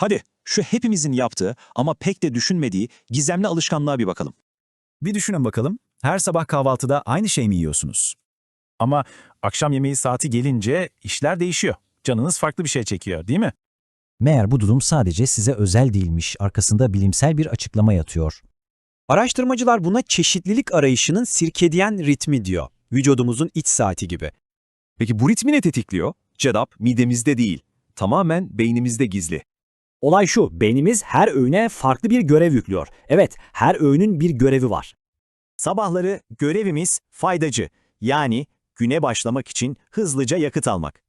Hadi şu hepimizin yaptığı ama pek de düşünmediği gizemli alışkanlığa bir bakalım. Bir düşünün bakalım. Her sabah kahvaltıda aynı şey mi yiyorsunuz? Ama akşam yemeği saati gelince işler değişiyor. Canınız farklı bir şey çekiyor değil mi? Meğer bu durum sadece size özel değilmiş, arkasında bilimsel bir açıklama yatıyor. Araştırmacılar buna çeşitlilik arayışının sirkediyen ritmi diyor. Vücudumuzun iç saati gibi. Peki bu ritmi ne tetikliyor? Cevap midemizde değil, tamamen beynimizde gizli. Olay şu, beynimiz her öğüne farklı bir görev yüklüyor. Evet, her öğünün bir görevi var. Sabahları görevimiz faydacı yani güne başlamak için hızlıca yakıt almak.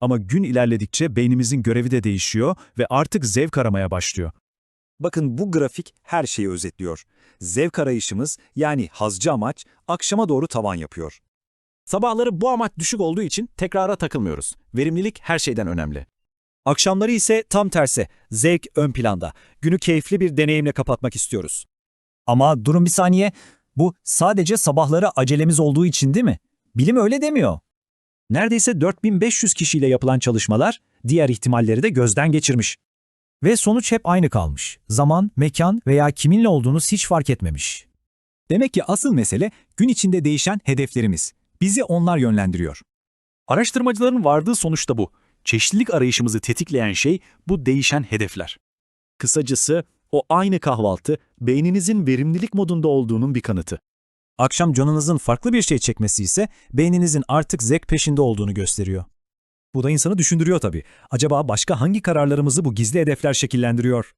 Ama gün ilerledikçe beynimizin görevi de değişiyor ve artık zevk aramaya başlıyor. Bakın bu grafik her şeyi özetliyor. Zevk arayışımız yani hazcı amaç akşama doğru tavan yapıyor. Sabahları bu amaç düşük olduğu için tekrara takılmıyoruz. Verimlilik her şeyden önemli. Akşamları ise tam tersi. Zevk ön planda. Günü keyifli bir deneyimle kapatmak istiyoruz. Ama durun bir saniye, bu sadece sabahları acelemiz olduğu için değil mi? Bilim öyle demiyor. Neredeyse 4500 kişiyle yapılan çalışmalar diğer ihtimalleri de gözden geçirmiş. Ve sonuç hep aynı kalmış. Zaman, mekan veya kiminle olduğunuz hiç fark etmemiş. Demek ki asıl mesele gün içinde değişen hedeflerimiz. Bizi onlar yönlendiriyor. Araştırmacıların vardığı sonuç da bu. Çeşitlilik arayışımızı tetikleyen şey bu değişen hedefler. Kısacası o aynı kahvaltı beyninizin verimlilik modunda olduğunun bir kanıtı. Akşam canınızın farklı bir şey çekmesi ise beyninizin artık zevk peşinde olduğunu gösteriyor. Bu da insanı düşündürüyor tabii. Acaba başka hangi kararlarımızı bu gizli hedefler şekillendiriyor?